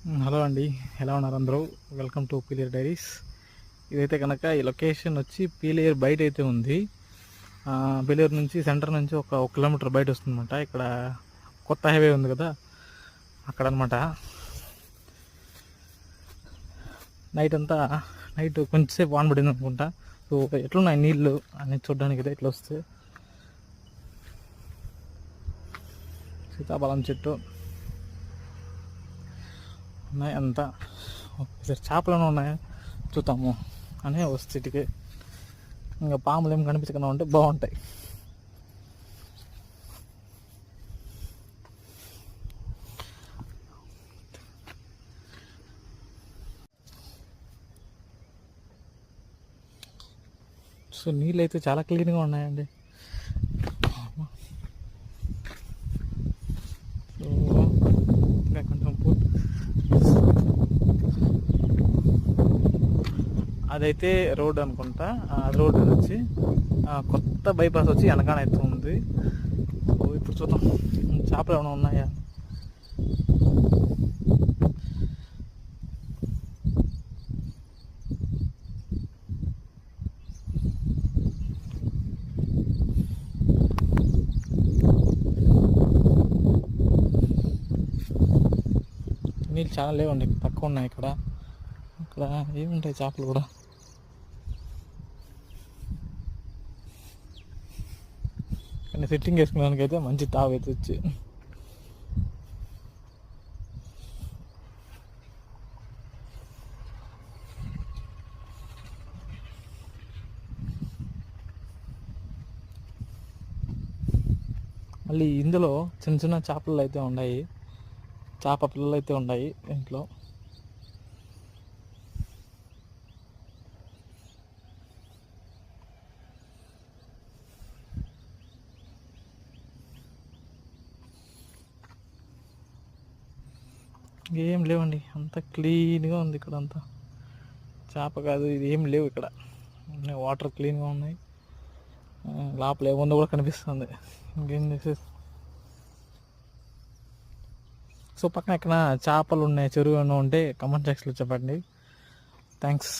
Hello అండి. ఎలా ఉన్నారు అందరూ? వెల్కమ్ టు పీలియర్ డైరీస్ ఇదైతే కనుక ఈ లొకేషన్ వచ్చి పీలియర్ బయట అయితే ఉంది. పీలియర్ నుంచి సెంటర్ నుంచి ఒక ఒక కిలోమీటర్ బయట వస్తుందన్నమాట. ఇక్కడ కొత్త హైవే ఉంది కదా అక్కడ అనమాట నైట్ అంతా నైట్ కొంచెంసేపు వాన పడింది అనుకుంటా. సో ఎట్లున్నాయి నీళ్ళు అనేది చూడడానికి అయితే ఇట్లా వస్తే. సీతాఫలం చెట్టు. ఉన్నాయి. అంతా ఒకసారి చేపలను ఉన్నాయా. చూద్దాము. అని వస్తే ఇంకా పాములు ఏం కనిపించకుండా ఉంటే బాగుంటాయి. సో నీళ్ళు అయితే చాలా క్లీన్గా ఉన్నాయండి సో ఇంకా కొంచెం పూ అదైతే రోడ్ అనుకుంటా. ఆ రోడ్ వచ్చి కొత్త బైపాస్ వచ్చి వెనకాల అయితే ఉంది ఇప్పుడు చూద్దాం. చేపలు ఏమైనా ఉన్నాయా? నీళ్ళు చాలా లేవండి తక్కువ ఉన్నాయి ఇక్కడ. ఇక్కడ ఏముంటాయి చేపలు కూడా? కానీ సెట్టింగ్ వేసుకోవడానికి అయితే మంచి తావు అయితే వచ్చి. మళ్ళీ ఇందులో చిన్న చిన్న చేపలు అయితే ఉన్నాయి. చేప పిల్లలు అయితే ఉన్నాయి ఇంట్లో. ఏం లేవండి. అంత క్లీన్గా ఉంది ఇక్కడ అంతా చేప కాదు ఇది ఏం లేవు ఇక్కడ. వాటర్ క్లీన్గా ఉన్నాయి. లోపల ఏముందో కూడా కనిపిస్తుంది. ఇంకేం చేసేసి సో పక్కన ఎక్కడ చేపలు ఉన్నాయి చెరువు ఏమైనా ఉంటే కమెంట్ సెక్షన్లో చెప్పండి. థ్యాంక్స్